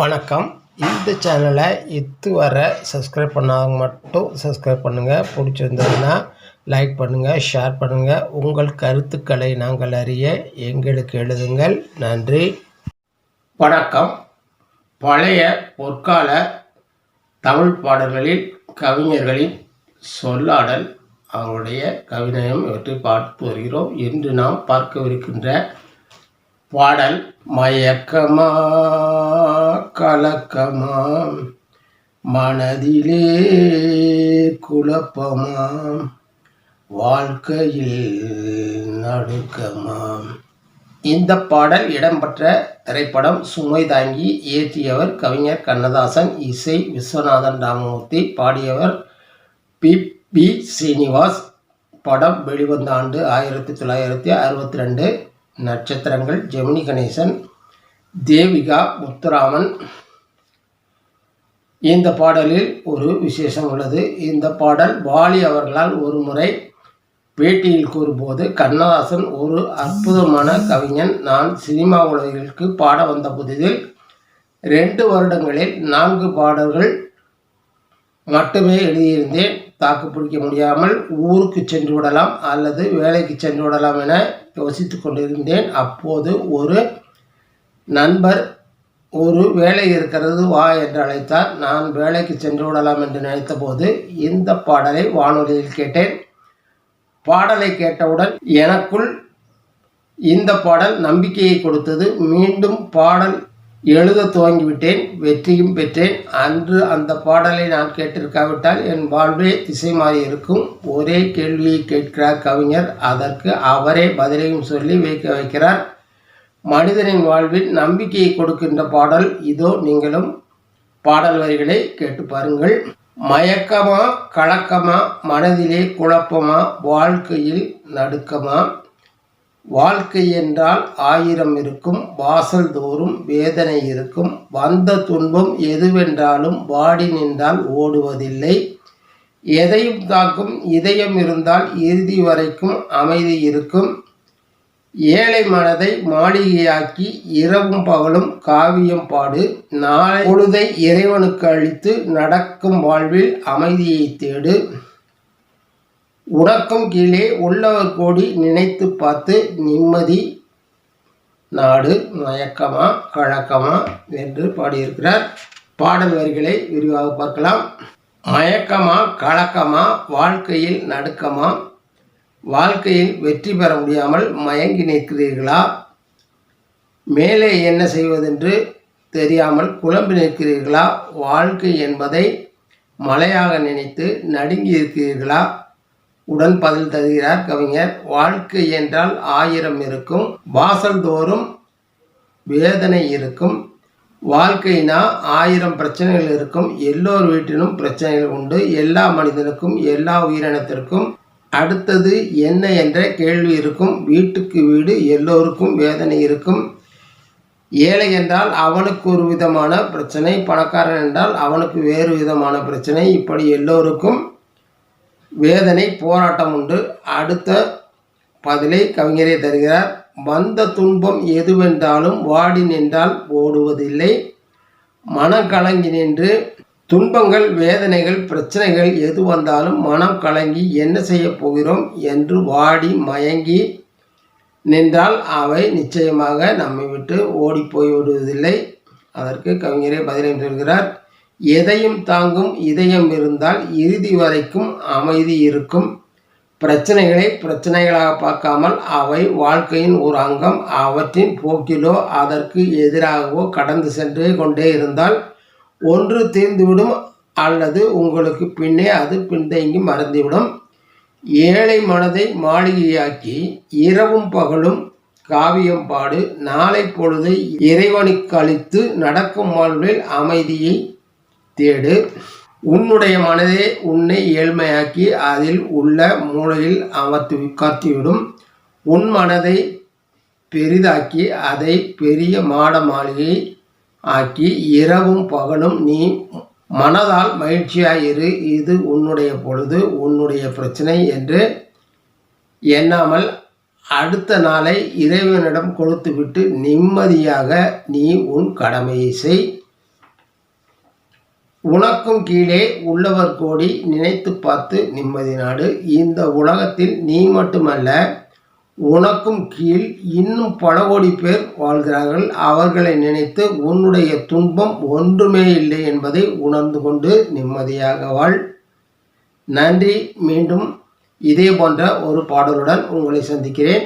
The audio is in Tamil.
வணக்கம். இந்த சேனலை இதுவரை சப்ஸ்கிரைப் பண்ணாதவங்க மட்டும் சப்ஸ்கிரைப் பண்ணுங்கள் பிடிச்சிருந்ததுன்னா லைக் பண்ணுங்கள் ஷேர் பண்ணுங்கள் உங்கள் கருத்துக்களை நாங்கள் அறிய எங்களுக்கு எழுதுங்கள். நன்றி. வணக்கம். பழைய பொற்கால தமிழ் பாடல்களில் கவிஞர்களின் சொல்லாடல் அவருடைய கவிநயம் இவற்றை பார்த்து வருகிறோம். என்று நாம் பார்க்கவிருக்கின்ற பாடல் மயக்கமா கலக்கமாம் மனதிலே குழப்பமாம் வாழ்க்கையில் நடுக்கமாம் இந்த பாடல் இடம்பெற்ற திரைப்படம் சுமை தாங்கி இயற்றியவர் கவிஞர் கண்ணதாசன் இசை விஸ்வநாதன் ராமமூர்த்தி பாடியவர் பி பி ஸ்ரீனிவாஸ் படம் வெளிவந்த ஆண்டு ஆயிரத்தி தொள்ளாயிரத்தி அறுபத்தி ரெண்டு. நட்சத்திரங்கள் ஜெமினி கணேசன் தேவிகா முத்துராமன். இந்த பாடலில் ஒரு விசேஷம் உள்ளது. இந்த பாடல் வாலி அவர்களால் ஒரு முறை பேட்டியில் கூறும்போது கண்ணதாசன் ஒரு அற்புதமான கவிஞன். நான் சினிமா உலகிற்கு பாட வந்த புதிதில் ரெண்டு வருடங்களில் நான்கு பாடல்கள் மட்டுமே எழுதியிருந்தேன். தாக்கு பிடிக்க முடியாமல் ஊருக்கு சென்று விடலாம் அல்லது வேலைக்கு சென்று விடலாம் என யோசித்து கொண்டிருந்தேன். அப்போது ஒரு நண்பர் ஒரு வேலை இருக்கிறது வா என்று அழைத்தார். நான் வேலைக்கு சென்று விடலாம் என்று நினைத்தபோது இந்த பாடலை வானொலியில் கேட்டேன். பாடலை கேட்டவுடன் எனக்குள் இந்த பாடல் நம்பிக்கையை கொடுத்தது. மீண்டும் பாடல் எழுத துவங்கிவிட்டேன் வெற்றியும் பெற்றேன். அன்று அந்த பாடலை நான் கேட்டிருக்காவிட்டால் என் வாழ்வே திசை மாறி இருக்கும். ஒரே கேள்வியை கேட்கிறார் கவிஞர். அதற்கு அவரே பதிலையும் சொல்லி வைக்க வைக்கிறார். மனிதனின் வாழ்வில் நம்பிக்கையை கொடுக்கின்ற பாடல் இதோ நீங்களும் பாடல் வரிகளை கேட்டு பாருங்கள். மயக்கமா கலக்கமா மனதிலே குழப்பமா வாழ்க்கையில் நடுக்கமா? வாழ்க்கை என்றால் ஆயிரம் இருக்கும் வாசல் தோறும் வேதனை இருக்கும் வந்த துன்பம் எதுவென்றாலும் வாடி நின்றால் ஓடுவதில்லை. எதையும் தாக்கும் இதயம் இருந்தால் இறுதி வரைக்கும் அமைதி இருக்கும். ஏழை மனதை மாளிகையாக்கி இரவும் பகலும் காவியம் பாடு. நாளை பொழுதை இறைவனுக்கு அளித்து நடக்கும் வாழ்வில் அமைதியை தேடு. உனக்கும் கீழே உள்ளவர் கோடி நினைத்து பார்த்து நிம்மதி நாடு மயக்கமா கழக்கமா என்று பாடியிருக்கிறார். பாடல் வரிகளை விரிவாக பார்க்கலாம். மயக்கமா கலக்கமா வாழ்க்கையில் நடுக்கமா? வாழ்க்கையில் வெற்றி பெற முடியாமல் மயங்கி நிற்கிறீர்களா? மேலே என்ன செய்வதென்று தெரியாமல் குழம்பி நிற்கிறீர்களா? வாழ்க்கை என்பதை மலையாக நினைத்து நடுங்கி இருக்கிறீர்களா? உடன் பதில் தருகிறார் கவிஞர். வாழ்க்கை என்றால் ஆயிரம் இருக்கும் வாசல் தோறும் வேதனை இருக்கும். வாழ்க்கைனா ஆயிரம் பிரச்சனைகள் இருக்கும். எல்லோர் வீட்டிலும் பிரச்சனைகள் உண்டு. எல்லா மனிதனுக்கும் எல்லா உயிரினத்திற்கும். அடுத்தது என்ன என்ற கேள்வி இருக்கும். வீட்டுக்கு வீடு எல்லோருக்கும் வேதனை இருக்கும். ஏழை என்றால் அவனுக்கு ஒரு விதமான பிரச்சனை பணக்காரன் என்றால் அவனுக்கு வேறு விதமான பிரச்சனை. இப்படி எல்லோருக்கும் வேதனை போராட்டம் உண்டு. அடுத்த பதிலை கவிஞரே தருகிறார். வந்த துன்பம் எதுவென்றாலும் வாடி நின்றால் ஓடுவதில்லை. மனம் கலங்கி நின்று துன்பங்கள் வேதனைகள் பிரச்சனைகள் எது வந்தாலும் மனம் கலங்கி என்ன செய்ய போகிறோம் என்று வாடி மயங்கி நின்றால் அவை நிச்சயமாக நம்மை விட்டு ஓடி விடுவதில்லை அதற்கு கவிஞரே பதிலையும் சொல்கிறார். எதையும் தாங்கும் இதயம் இருந்தால் இறுதி வரைக்கும் அமைதி இருக்கும். பிரச்சனைகளை பிரச்சனைகளாக பார்க்காமல் அவை வாழ்க்கையின் ஒரு அங்கம் அவற்றின் போக்கிலோ அதற்கு எதிராகவோ கடந்து சென்றே கொண்டே இருந்தால் ஒன்று தீர்ந்துவிடும் அல்லது உங்களுக்கு பின்னே அது பின்தங்கி மறந்துவிடும். ஏழை மனதை மாளிகையாக்கி இரவும் பகலும் காவியம் பாடு நாளை பொழுதை இறைவனுக்கு அளித்து நடக்கும் வாழ்வில் அமைதியை தேடு. உன்னுடைய மனதே உன்னை ஏழ்மையாக்கி அதில் உள்ள மூளையில் அமர்த்து உட்கார்த்திவிடும் உன் மனதை பெரிதாக்கி அதை பெரிய மாட மாளிகை ஆக்கி இரவும் பகலும் நீ மனதால் மகிழ்ச்சியாயிரு இது உன்னுடைய பொழுது உன்னுடைய பிரச்சனை என்று எண்ணாமல் அடுத்த நாளை இறைவனிடம் கொடுத்துவிட்டு நிம்மதியாக நீ உன் கடமையை செய். உனக்கும் கீழே உள்ளவர் கோடி நினைத்து பார்த்து நிம்மதி நாடு. இந்த உலகத்தில் நீ மட்டுமல்ல உனக்கும் கீழ் இன்னும் பல கோடி பேர் வாழ்கிறார்கள். அவர்களை நினைத்து உன்னுடைய துன்பம் ஒன்றுமே இல்லை என்பதை உணர்ந்து கொண்டு நிம்மதியாக வாழ். நன்றி. மீண்டும் இதே போன்ற ஒரு பாடலுடன் உங்களை சந்திக்கிறேன்.